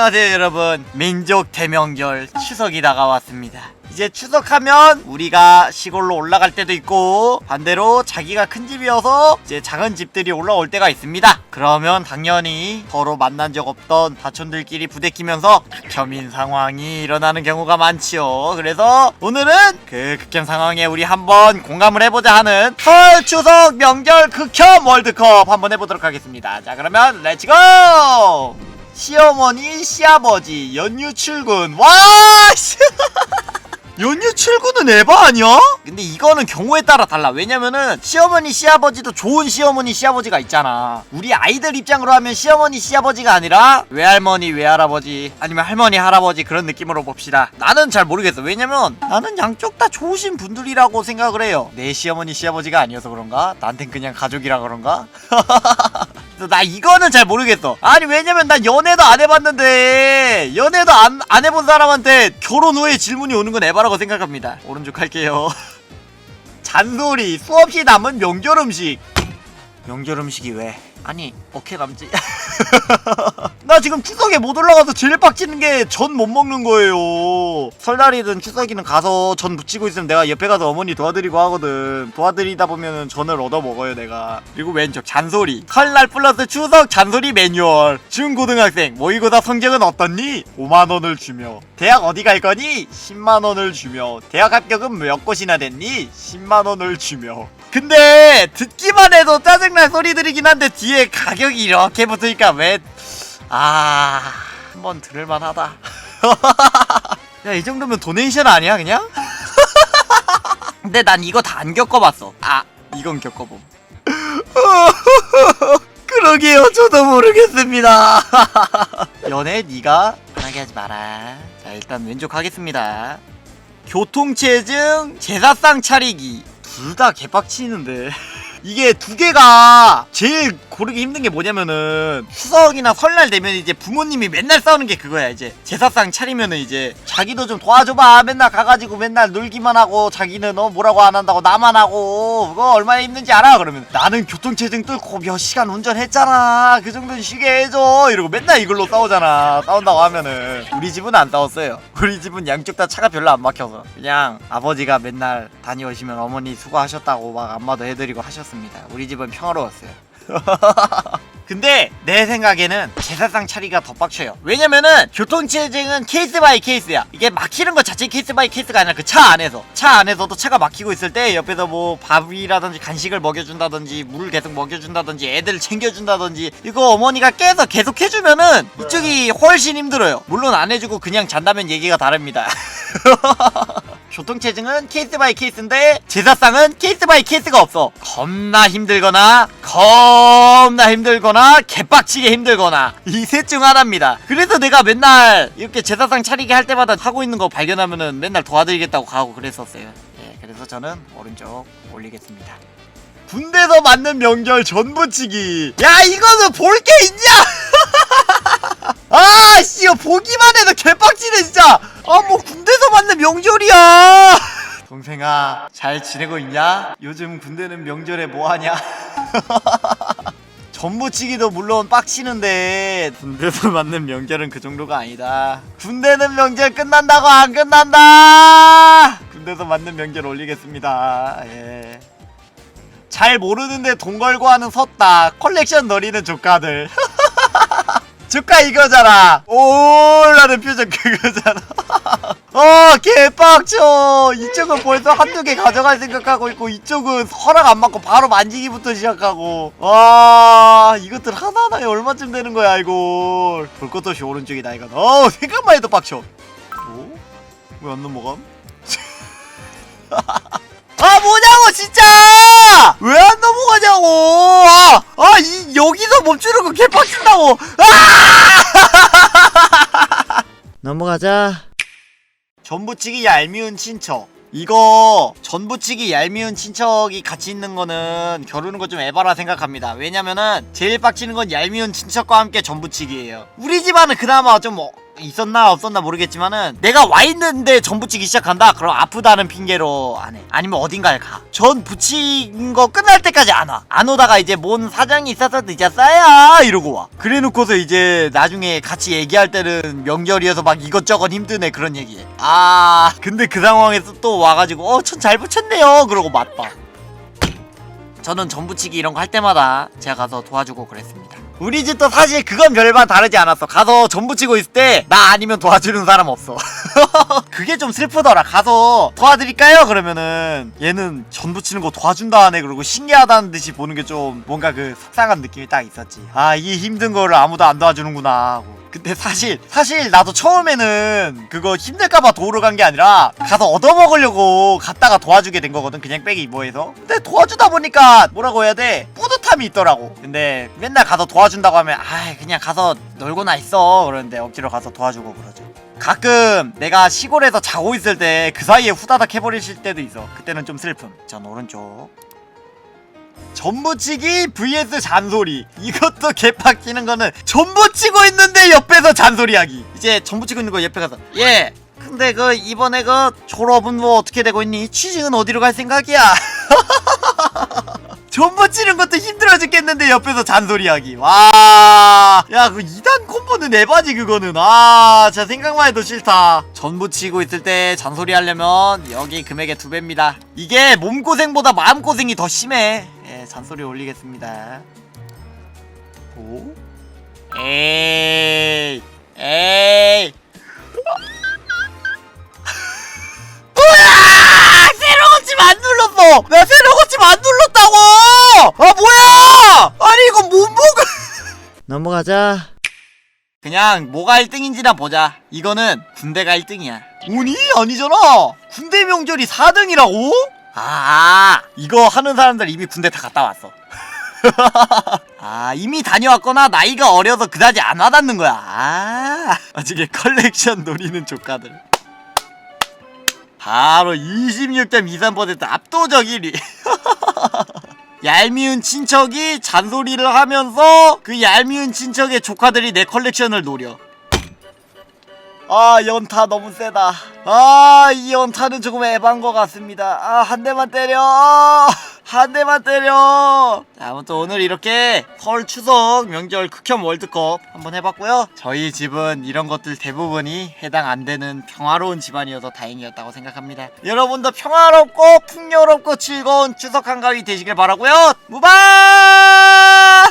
안녕하세요 여러분. 민족 대명절 추석이 다가왔습니다. 이제 추석하면 우리가 시골로 올라갈 때도 있고 반대로 자기가 큰 집이어서 이제 작은 집들이 올라올 때가 있습니다. 그러면 당연히 서로 만난 적 없던 사촌들끼리 부대끼면서 극혐인 상황이 일어나는 경우가 많지요. 그래서 오늘은 그 극혐 상황에 우리 한번 공감을 해보자 하는 설 추석 명절 극혐 월드컵 한번 해보도록 하겠습니다. 자 그러면 렛츠고 시어머니, 시아버지, 연휴 출근. 와! 씨. 연휴 출근은 에바 아니야? 근데 이거는 경우에 따라 달라. 왜냐면은 시어머니, 시아버지도 좋은 시어머니, 시아버지가 있잖아. 우리 아이들 입장으로 하면 시어머니, 시아버지가 아니라 외할머니, 외할아버지 아니면 할머니, 할아버지 그런 느낌으로 봅시다. 나는 잘 모르겠어. 왜냐면 나는 양쪽 다 좋으신 분들이라고 생각을 해요. 내 시어머니, 시아버지가 아니어서 그런가? 나한텐 그냥 가족이라 그런가? 나 이거는 잘 모르겠어. 아니 왜냐면 난 연애도 안 해봤는데 연애도 안, 안 해본 사람한테 결혼 후에 질문이 오는 건 에바라고 생각합니다. 오른쪽 할게요. 잔소리 수없이 남은 명절 음식. 명절 음식이 왜? 아니 어케 남지. 나 지금 추석에 못 올라가서 제일 빡치는 게 전 못 먹는 거예요. 설날이든 추석이든 가서 전 부치고 있으면 내가 옆에 가서 어머니 도와드리고 하거든. 도와드리다 보면은 전을 얻어 먹어요 내가. 그리고 왼쪽 잔소리. 설날 플러스 추석 잔소리 매뉴얼. 중고등학생 모의고사 성적은 어떻니? 5만 원을 주며. 대학 어디 갈 거니? 10만 원을 주며. 대학 합격은 몇 곳이나 됐니? 10만 원을 주며. 근데 듣기만 해도 짜증날 소리들이긴 한데 뒤에 가격이 이렇게 붙으니까 왜 아... 한번 들을만 하다. 야 이 정도면 도네이션 아니야 그냥? 근데 난 이거 다 안 겪어봤어. 아 이건 겪어봄. 그러게요. 저도 모르겠습니다. 연애 네가 편하게 하지 마라. 자 일단 왼쪽 하겠습니다. 교통체증 제사상 차리기. 둘 다 개빡치는데 이게 두 개가 제일 고르기 힘든 게 뭐냐면은 추석이나 설날 되면 이제 부모님이 맨날 싸우는 게 그거야 이제. 제사상 차리면은 이제 자기도 좀 도와줘봐. 맨날 가가지고 맨날 놀기만 하고 자기는 어 뭐라고 안 한다고 나만 하고. 그거 얼마나 힘든지 알아? 그러면 나는 교통체증 뚫고 몇 시간 운전했잖아. 그 정도는 쉬게 해줘. 이러고 맨날 이걸로 싸우잖아. 싸운다고 하면은. 우리 집은 안 싸웠어요. 우리 집은 양쪽 다 차가 별로 안 막혀서. 그냥 아버지가 맨날 다녀오시면 어머니 수고하셨다고 막 안마도 해드리고 하셨 습니다. 우리 집은 평화로웠어요. 근데 내 생각에는 제사상 차리가 더 빡쳐요. 왜냐면은 교통체증은 케이스 바이 케이스야. 이게 막히는 것 자체 케이스 바이 케이스가 아니라 그 차 안에서. 차 안에서도 차가 막히고 있을 때 옆에서 뭐 밥이라든지 간식을 먹여준다든지 물을 계속 먹여준다든지 애들을 챙겨준다든지 이거 어머니가 깨서 계속 해주면은 이쪽이 훨씬 힘들어요. 물론 안 해주고 그냥 잔다면 얘기가 다릅니다 교통체증은 케이스 바이 케이스인데 제사상은 케이스 바이 케이스가 없어. 겁나 힘들거나 겁나 힘들거나 개빡치게 힘들거나 이 셋 중 하나입니다. 그래서 내가 맨날 이렇게 제사상 차리게 할 때마다 하고 있는 거 발견하면은 맨날 도와드리겠다고 가고 그랬었어요. 예 그래서 저는 오른쪽 올리겠습니다. 군대에서 맞는 명절 전부치기. 야 이거는 볼 게 있냐? 아씨 보기만 해도 개빡치네 진짜. 아뭐 맞는 명절이야. 동생아 잘 지내고 있냐? 요즘 군대는 명절에 뭐하냐? 전부치기도 물론 빡치는데 군대에서 맞는 명절은 그 정도가 아니다. 군대는 명절 끝난다고 안 끝난다! 군대에서 맞는 명절 올리겠습니다. 예. 잘 모르는데 돈 걸고 하는 섰다. 컬렉션 노리는 조카들. 조카 이거잖아. 오라는 표정 그거잖아 어 개빡쳐. 이쪽은 벌써 한두 개 가져갈 생각하고 있고 이쪽은 허락 안 받고 바로 만지기부터 시작하고. 와 이것들 하나하나에 얼마쯤 되는 거야 것도 없이 오른쪽이다 이건 어 생각만 해도 빡쳐. 어? 왜 안 넘어감? 아 뭐냐고 진짜! 왜 안 넘어가냐고! 아, 아 이, 여기서 멈추는 거 개빡친다고! 아! 넘어가자 전부치기 얄미운 친척. 이거 전부치기 얄미운 친척이 같이 있는 거는 겨루는 거 좀 에바라 생각합니다. 왜냐면은 제일 빡치는 건 얄미운 친척과 함께 전부치기예요. 우리 집안은 그나마 좀 어, 있었나 없었나 모르겠지만은 내가 와 있는데 전 부치기 시작한다? 그럼 아프다는 핑계로 안 해. 아니면 어딘가에 가전 부친 거 끝날 때까지 안 와 안 오다가 이제 뭔 사정이 있어서 늦었어요 이러고 와. 그래 놓고서 이제 나중에 같이 얘기할 때는 명절이어서 막 이것저것 힘드네. 그런 얘기해. 아 근데 그 상황에서 또 와가지고 어 전 잘 붙였네요. 그러고 맞봐. 저는 전부치기 이런 거 할 때마다 제가 가서 도와주고 그랬습니다. 우리 집도 사실 그건 별반 다르지 않았어. 가서 전부 치고 있을 때 나 아니면 도와주는 사람 없어. 그게 좀 슬프더라. 가서 도와드릴까요? 그러면은 얘는 전 부치는 거 도와준다 하네. 그러고 신기하다는 듯이 보는 게 좀 뭔가 그 속상한 느낌이 딱 있었지. 아, 이 힘든 거를 아무도 안 도와주는구나 하고. 근데 사실 사실 나도 처음에는 그거 힘들까봐 도우러 간 게 아니라 가서 얻어먹으려고 갔다가 도와주게 된 거거든 그냥 빼기 뭐해서 근데 도와주다 보니까 뭐라고 해야 돼 뿌듯함이 있더라고 근데 맨날 가서 도와준다고 하면 아 그냥 가서 놀고나 있어 그러는데 억지로 가서 도와주고 그러죠 가끔 내가 시골에 서 자고 있을 때 그 사이에 후다닥 해버리실 때도 있어. 그때는 좀 슬픔. 전 오른쪽. 전부치기 vs 잔소리. 이것도 개빡치는 거는 전부치고 있는데 옆에서 잔소리하기. 이제 전부치고 있는 거 옆에 가서 예 근데 그 이번에 그 졸업은 뭐 어떻게 되고 있니? 취직은 어디로 갈 생각이야 전부 치는 것도 힘들어 죽겠는데 옆에서 잔소리하기. 와야그 2단 콤보는 에바지 그거는. 아 진짜 생각만 해도 싫다. 전부 치고 있을 때 잔소리 하려면 여기 금액의 두 배입니다. 이게 몸고생보다 마음고생이 더 심해. 예 잔소리 올리겠습니다. 오. 에이. 에이 눌렀어. 나 새로 고침 안 눌렀다고? 아 뭐야? 아니 이거 못 먹어 넘어가자. 그냥 뭐가 1등인지나 보자. 이거는 군대가 1등이야. 오니? 아니잖아. 군대 명절이 4등이라고? 아 이거 하는 사람들 이미 군대 다 갔다 왔어. 아 이미 다녀왔거나 나이가 어려서 그다지 안 와닿는 거야. 아. 나중에 컬렉션 노리는 조카들 바로 26.23% 압도적 1위. 얄미운 친척이 잔소리를 하면서 그 얄미운 친척의 조카들이 내 컬렉션을 노려. 아 연타 너무 세다. 아 이 연타는 조금 에반 것 같습니다. 아 한 대만 때려. 아, 한 대만 때려. 아무튼 오늘 이렇게 서울 추석 명절 극혐 월드컵 한번 해봤고요. 저희 집은 이런 것들 대부분이 해당 안 되는 평화로운 집안이어서 다행이었다고 생각합니다. 여러분도 평화롭고 풍요롭고 즐거운 추석 한가위 되시길 바라고요. 무바!